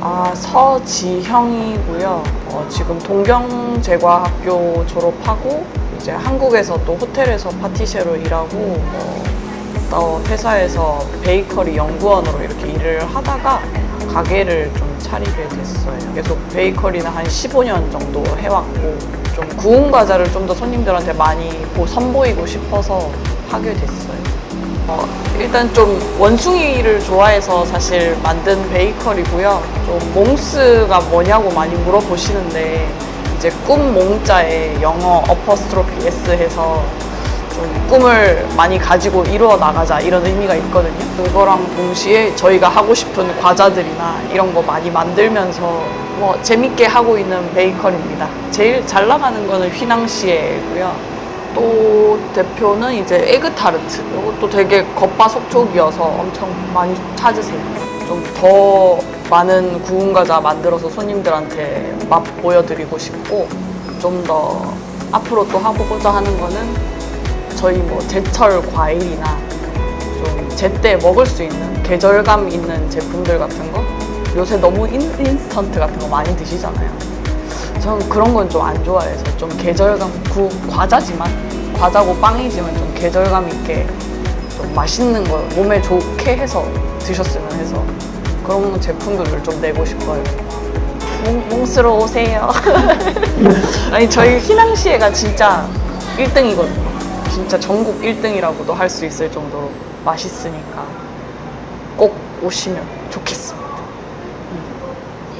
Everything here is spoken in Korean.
아, 서지형이고요. 어, 지금 동경제과학교 졸업하고 이제 한국에서 또 호텔에서 파티셰로 일하고 어, 또 회사에서 베이커리 연구원으로 이렇게 일을 하다가 가게를 좀 차리게 됐어요. 계속 베이커리는 한 15년 정도 해왔고 좀 구운 과자를 좀 더 손님들한테 많이 보- 선보이고 싶어서 하게 됐어요. 어, 일단 좀 원숭이를 좋아해서 사실 만든 베이커리고요. 좀 몽스가 뭐냐고 많이 물어보시는데 이제 꿈 몽자에 영어 어퍼스트로피 S 해서 좀 꿈을 많이 가지고 이루어 나가자 이런 의미가 있거든요. 그거랑 동시에 저희가 하고 싶은 과자들이나 이런 거 많이 만들면서 뭐 재밌게 하고 있는 베이커리입니다. 제일 잘 나가는 거는 휘낭시에고요. 또 대표는 이제 에그타르트. 이것도 되게 겉바속촉이어서 엄청 많이 찾으세요. 좀 더 많은 구운 과자 만들어서 손님들한테 맛 보여드리고 싶고 좀 더 앞으로 또 하고자 하는 거는 저희 뭐 제철 과일이나 좀 제때 먹을 수 있는 계절감 있는 제품들 같은 거 요새 너무 인, 인스턴트 같은 거 많이 드시잖아요. 저는 그런 건 좀 안 좋아해서 좀 계절감 구 과자지만 과자고 빵이지만 좀 계절감 있게 좀 맛있는 거 몸에 좋게 해서 드셨으면 해서 그런 제품들을 좀 내고 싶어요. 몽, 몽스러 오세요. 아니 저희 휘낭시에가 진짜 1등이거든요. 진짜 전국 1등이라고도 할 수 있을 정도로 맛있으니까 꼭 오시면 좋겠습니다.